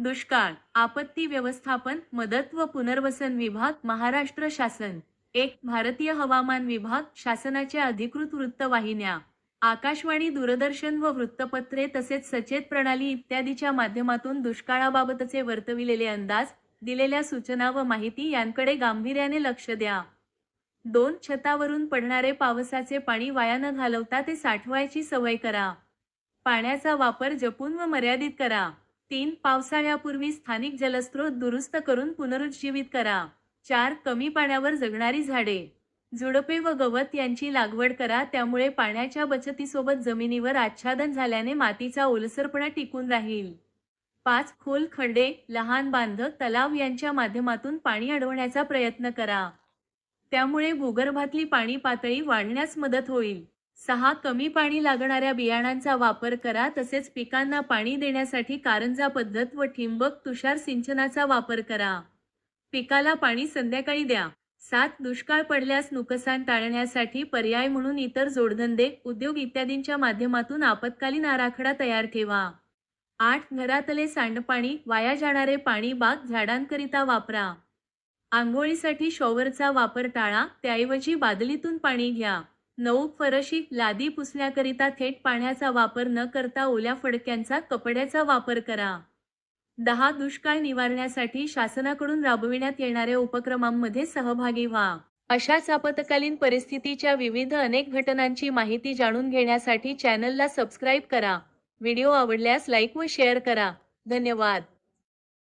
दुष्काळ आपत्ती व्यवस्थापन मदत व पुनर्वसन विभाग महाराष्ट्र शासन. एक भारतीय हवामान विभाग शासनाच्या अधिकृत वृत्तवाहिन्या. आकाशवाणी दूरदर्शन व वृत्तपत्रे तसेच सचेत प्रणाली इत्यादीच्या माध्यमातून दुष्काळाबाबतचे वर्तविलेले अंदाज दिलेल्या सूचना व माहिती यांकडे गांभीर्याने लक्ष द्या. दोन छतावरून पडणारे पावसाचे पाणी वाया न घालवता ते साठवायची सवय करा. पाण्याचा वापर जपून व मर्यादित करा. तीन पावसाळ्यापूर्वी स्थानिक जलस्रोत दुरुस्त करून पुनरुज्जीवित करा. चार कमी पाण्यावर जगणारी झाडे. झुडपे व गवत यांची लागवड करा त्यामुळे पाण्याच्या बचतीसोबत जमिनीवर आच्छादन झाल्याने मातीचा ओलसरपणा टिकून राहील. पाच खोल खंडे लहान बांध तलाव यांच्या माध्यमातून पाणी अडवण्याचा प्रयत्न करा. त्यामुळे भूगर्भातली पाणी पातळी वाढण्यास मदत होईल. सहा कमी पाणी लागणाऱ्या बियाणांचा वापर करा तसेच पिकांना पाणी देण्यासाठी कारंजा पद्धत व ठिंबक तुषार सिंचनाचा वापर करा. पिकाला पाणी संध्याकाळी द्या. सात दुष्काळ पडल्यास नुकसान टाळण्यासाठी पर्याय म्हणून इतर जोडधंदे उद्योग इत्यादींच्या माध्यमातून आपत्कालीन आराखडा तयार ठेवा. आठ घरातले सांडपाणी वाया जाणारे पाणी बाग झाडांकरिता वापरा. आंघोळीसाठी शॉवरचा वापर टाळा त्याऐवजी बादलीतून पाणी घ्या. नऊ फरशी लादी पुसण्याकरिता थेट पाण्याचा वापर न करता ओल्या फडक्यांचा कपड्याचा वापर करा. दहा दुष्काळ निवारण्यासाठी शासनाकडून राबविण्यात येणाऱ्या उपक्रमांमध्ये सहभागी व्हा. अशाच आपत्कालीन परिस्थितीच्या विविध अनेक घटनांची माहिती जाणून घेण्यासाठी चॅनलला सबस्क्राईब करा. व्हिडिओ आवडल्यास लाईक व शेअर करा. धन्यवाद.